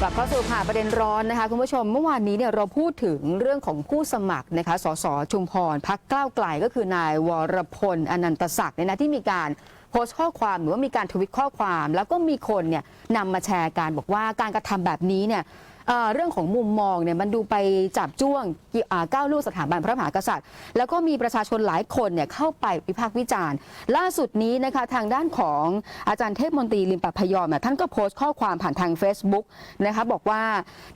ค่ะประเด็นร้อนนะคะคุณผู้ชมเมื่อวานนี้เนี่ยเราพูดถึงเรื่องของผู้สมัครนะคะสสชุมพรพักก้าวไกลก็คือนายวรพลอนันตศักดิ์เนี่ยนะที่มีการโพสต์ข้อความหรือว่ามีการทวิตข้อความ แล้วก็มีคนเนี่ยนำมาแชร์การบอกว่าการกระทำแบบนี้เนี่ย เอ่อเรื่องของมุมมองเนี่ยมันดูไปจับจ้วงอ่าก้าวลูกสถาบันพระมหากษัตริย์ แล้วก็มีประชาชนหลายคนเนี่ยเข้าไปวิพากษ์วิจารณ์ ล่าสุดนี้นะคะทางด้านของอาจารย์เทพมนตรีลิมปะพยอมเนี่ยท่านก็โพสต์ข้อความผ่านทาง Facebook นะคะบอกว่า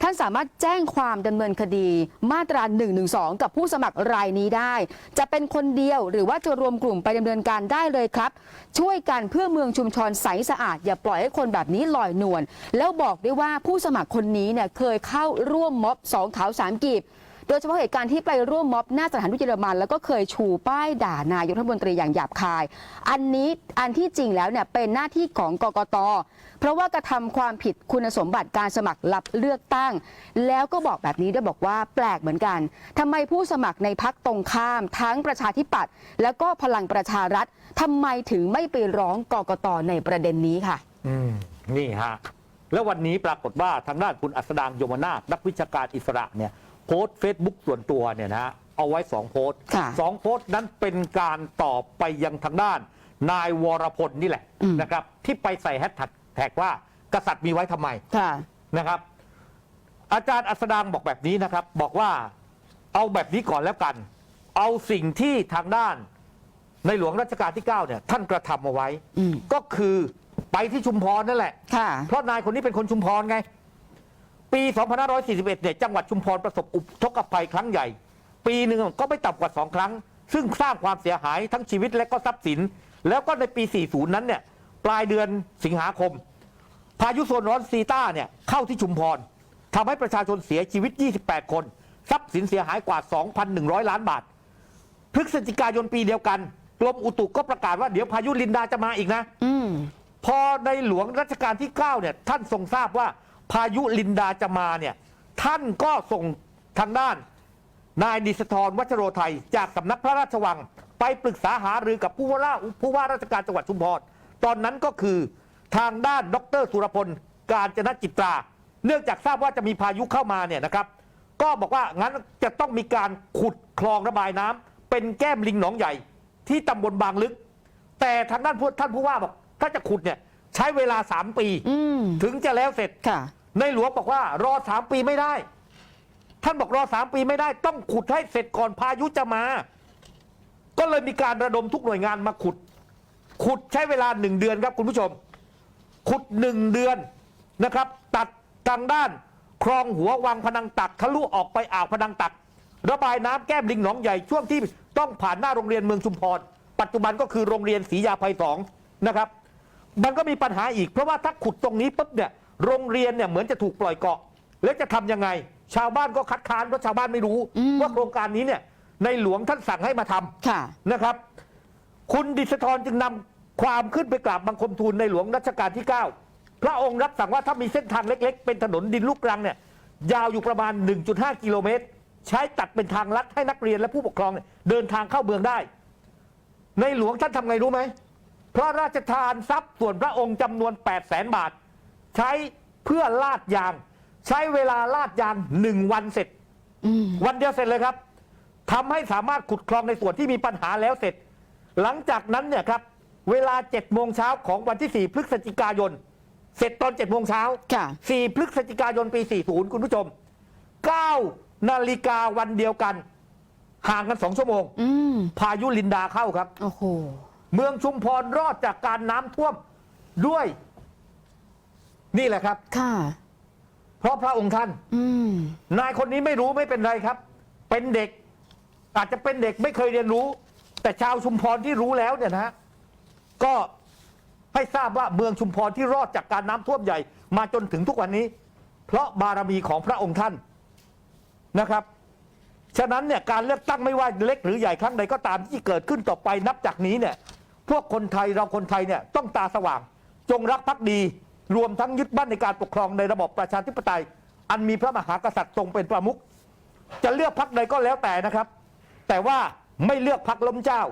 ท่านสามารถแจ้งความดำเนินคดีมาตรา112กับผู้สมัครรายนี้ได้ จะเป็นคนเดียวหรือว่าจะรวมกลุ่มไปดำเนินการได้เลยครับ ช่วยกันเพื่อเมืองชุมชนใสสะอาด อย่าปล่อยให้คนแบบนี้ลอยนวลแล้วบอกด้วยว่าผู้สมัครคนนี้เนี่ยเคคยเข้าร่วมม็อบสองขาวสามกีบ โดยเฉพาะเหตุการณ์ที่ไปร่วมม็อบหน้าสถานทูตเยอรมัน แล้วก็เคยชูป้ายด่านายกรัฐมนตรีอย่างหยาบคาย อันนี้อันที่จริงแล้วเนี่ยเป็นหน้าที่ของกกต เพราะว่ากระทำความผิดคุณสมบัติการสมัครรับเลือกตั้ง แล้วก็บอกแบบนี้ด้วยบอกว่าแปลกเหมือนกันทำไมผู้สมัครในพักตรงข้าม ทั้งประชาธิปัตย์แล้วก็พลังประชารัฐทำไมถึงไม่ไปร้องกกตในประเด็นนี้ค่ะ อืม นี่ฮะ แล้ววันนี้ปรากฏว่าทางด้านคุณอัสดางยมนาถนักวิชาการอิสระเนี่ยโพสต์เฟซบุ๊กส่วนตัวเนี่ยนะฮะเอาไว้สองโพสต์ค่ะ สองโพสต์นั้นเป็นการตอบไปยังทางด้าน นายวรพลนี่แหละอืมนะครับที่ไปใส่แฮชแท็กว่ากษัตริย์มีไว้ทำไม ค่ะ นะครับ อาจารย์อัสดางบอกแบบนี้นะครับ บอกว่าเอาแบบนี้ก่อนแล้วกัน เอาสิ่งที่ทางด้านในหลวงรัชกาลที่ 9 เนี่ย ท่านกระทำเอาไว้ อืม ก็คือ ไปที่ชุมพรนั่นแหละ ค่ะ เพราะนายคนนี้เป็นคนชุมพรไง ปี 2541เนี่ยจังหวัดชุมพรประสบอุทกภัยครั้งใหญ่ ปีหนึ่งก็ไม่ต่ำกว่าสองครั้ง ซึ่งสร้างความเสียหายทั้งชีวิตและก็ทรัพย์สิน แล้วก็ในปี 40 นั้นเนี่ยปลายเดือนสิงหาคม พายุโซนร้อนซีต้าเนี่ยเข้าที่ชุมพรทำให้ประชาชนเสียชีวิต 28 คน ทรัพย์สินเสียหายกว่า 2,100 ล้านบาท พฤศจิกายนปีเดียวกันกรมอุตุก็ประกาศว่าเดี๋ยวพายุลินดาจะมาอีกนะอืม พอในหลวงรัชกาลที่9เนี่ยท่านทรงทราบว่าพายุลินดาจะมาเนี่ยท่านก็ส่งทางด้าน นายดิสทรวัชโรไทย จากสำนักพระราชวัง ไปปรึกษาหารือกับผู้ว่าราผู้ว่าราชการจังหวัดชุมพรตอนนั้นก็คือทางด้านดรสุรพลการจนจิตรา เนื่องจากทราบว่าจะมีพายุเข้ามาเนี่ยนะครับ ก็บอกว่างั้นจะต้องมีการขุดคลองระบายน้ำเป็นแก้มลิงหนองใหญ่ ที่ตำบลบางลึก แต่ทางด้านท่านผู้ว่าบอก ถ้าจะขุดเนี่ยใช้เวลา3ปี อืมถึงจะแล้วเสร็จ ค่ะ ในหลวงบอกว่ารอ3ปีไม่ได้ ท่านบอกรอ3ปีไม่ได้ ต้องขุดให้เสร็จก่อนพายุจะมา ก็เลยมีการระดมทุกหน่วยงานมาขุด ขุดใช้เวลาหนึ่งเดือนครับคุณผู้ชม ขุดหนึ่งเดือนนะครับ ตัดทางด้าน คลองหัววังพนังตักทะลุออกไปอ่าวพนังตัก ระบายน้ำแก้มลิงหนองใหญ่ช่วงที่ต้องผ่านหน้าโรงเรียนเมืองชุมพรปัจจุบันก็คือโรงเรียนศรียาภัยสองนะครับ มันก็มีปัญหาอีกเพราะว่าถ้าขุดตรงนี้ปุ๊บเนี่ยโรงเรียนเนี่ยเหมือนจะถูกปล่อยเกาะ แล้วจะทำยังไง ชาวบ้านก็คัดค้านเพราะชาวบ้านไม่รู้อืมว่าโครงการนี้เนี่ยในหลวงท่านสั่งให้มาทำค่ะนะครับ คุณดิษฐรจึงนำความขึ้นไปกราบบังคมทูลในหลวงรัชกาลที่ 9 พระองค์รับสั่งว่าถ้ามีเส้นทางเล็ก ๆ เป็นถนนดินลูกรังเนี่ยยาวอยู่ประมาณ 1.5 กิโลเมตร ใช้ตัดเป็นทางลัดให้นักเรียนและผู้ปกครองเนี่ยเดินทางเข้าเมืองได้ ในหลวงท่านทำไงรู้ไหม พระราชทานทรัพย์ส่วนพระองค์จำนวน 8 0 0แสนบาท ใช้เพื่อลาดยาง ใช้เวลาลาดยางหนึ่งวันเสร็จ อืมวันเดียวเสร็จเลยครับทำให้สามารถขุดคลองในส่วนที่มีปัญหาแล้วเสร็จ หลังจากนั้นเนี่ยครับ เวลา7โมงเช้าของวันที่ 4 พฤศจิกายน เสร็จตอน7โมงเช้า ค่ะ 4 พฤศจิกายนปี 40 คุณผู้ชม 9 นาฬิกาวันเดียวกัน ห่างกัน 2 ชั่วโมง อืม พายุลินดาเข้าครับ โอ้โห เมืองชุมพรรอดจากการน้ำท่วมด้วย นี่แหละครับ ค่ะ เพราะพระองค์ท่าน อืม นายคนนี้ไม่รู้ไม่เป็นไรครับ เป็นเด็ก อาจจะเป็นเด็กไม่เคยเรียนรู้ แต่ชาวชุมพรที่รู้แล้วเนี่ยนะฮะก็ให้ทราบว่าเมืองชุมพรที่รอดจากการน้ำท่วมใหญ่ มาจนถึงทุกวันนี้ เพราะบารมีของพระองค์ท่านนะครับ ฉะนั้นเนี่ยการเลือกตั้งไม่ว่าเล็กหรือใหญ่ครั้งใดก็ตามที่เกิดขึ้นต่อไปนับจากนี้เนี่ย พวกคนไทยเราคนไทยเนี่ยต้องตาสว่าง จงรักภักดี รวมทั้งยึดมั่นในการปกครองในระบอบประชาธิปไตย อันมีพระมหากษัตริย์ทรงเป็นประมุขจะเลือกพักใดก็แล้วแต่นะครับ แต่ว่าไม่เลือกพักล้มเจ้า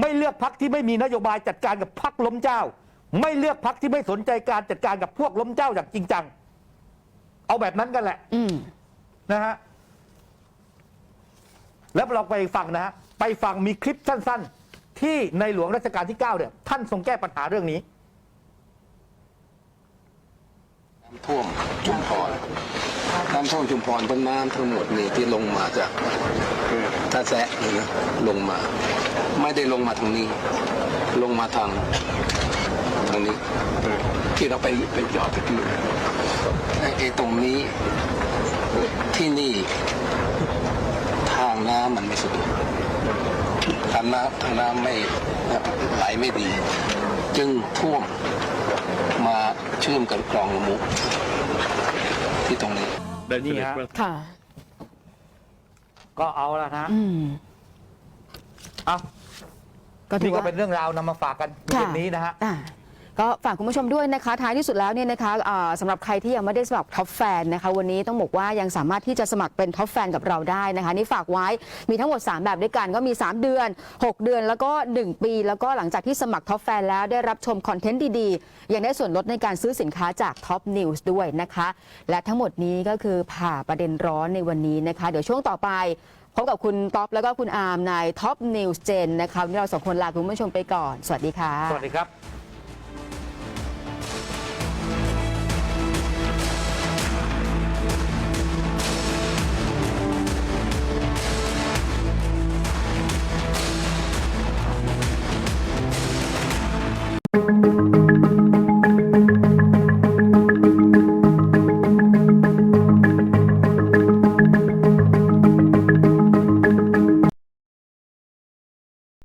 ไม่เลือกพักที่ไม่มีนโยบายจัดการกับพักล้มเจ้า ไม่เลือกพักที่ไม่สนใจการจัดการกับพวกล้มเจ้าอย่างจริงจังเอาแบบนั้นกันแหละอืมนะฮะแล้วเราไปฟังนะฮะไปฟังมีคลิปสั้น ๆ ที่ในหลวงรัชกาลที่ 9 เนี่ย ท่านทรงแก้ปัญหาเรื่องนี้น้ำท่วมชุมพรน้ำท่วมชุมพรต้นน้ำทั้งหมดนี่ที่ลงมาจากท่าแซะนี่นะลงมา ไม่ได้ลงมาทางนี้ ลงมาทางทางนี้ที่เราไปไปจอดตะกี้ไอ้ไอตรงนี้ที่นี่ ทางน้ำมันไม่สะดวก น้ำทางน้ำไม่ไหลไม่ดี จึงท่วมมาเชื่อมกับคลองละมุที่ตรงนี้นี่ฮะค่ะ ก็เอาละนะอืมเอาก็ถืนี่อก็ว่าเป็นเรื่องราวนำมาฝากกันเย็นนี้นะฮะ อ่า ก็ฝากคุณผู้ชมด้วยนะคะ ท้ายที่สุดแล้วเนี่ยนะคะอ่าสำหรับใครที่ยังไม่ได้สมัครท็อปแฟนนะคะ วันนี้ต้องบอกว่ายังสามารถที่จะสมัครเป็นท็อปแฟนกับเราได้นะคะ นี่ฝากไว้มีทั้งหมด 3 แบบด้วยกันก็มี 3 เดือน 6 เดือนแล้วก็ 1 ปี แล้วก็หลังจากที่สมัครท็อปแฟนแล้วได้รับชมคอนเทนต์ดีๆ ยังได้ส่วนลดในการซื้อสินค้าจากท็อปนิวส์ด้วยนะคะ และทั้งหมดนี้ก็คือผ่าประเด็นร้อนในวันนี้นะคะ เดี๋ยวช่วงต่อไปพบกับคุณท็อปแล้วก็คุณอาร์มในท็อปนิวส์เจนนะคะวันนี้เราสองคนลาคุณผู้ชมไปก่อน สวัสดีค่ะ สวัสดีครับ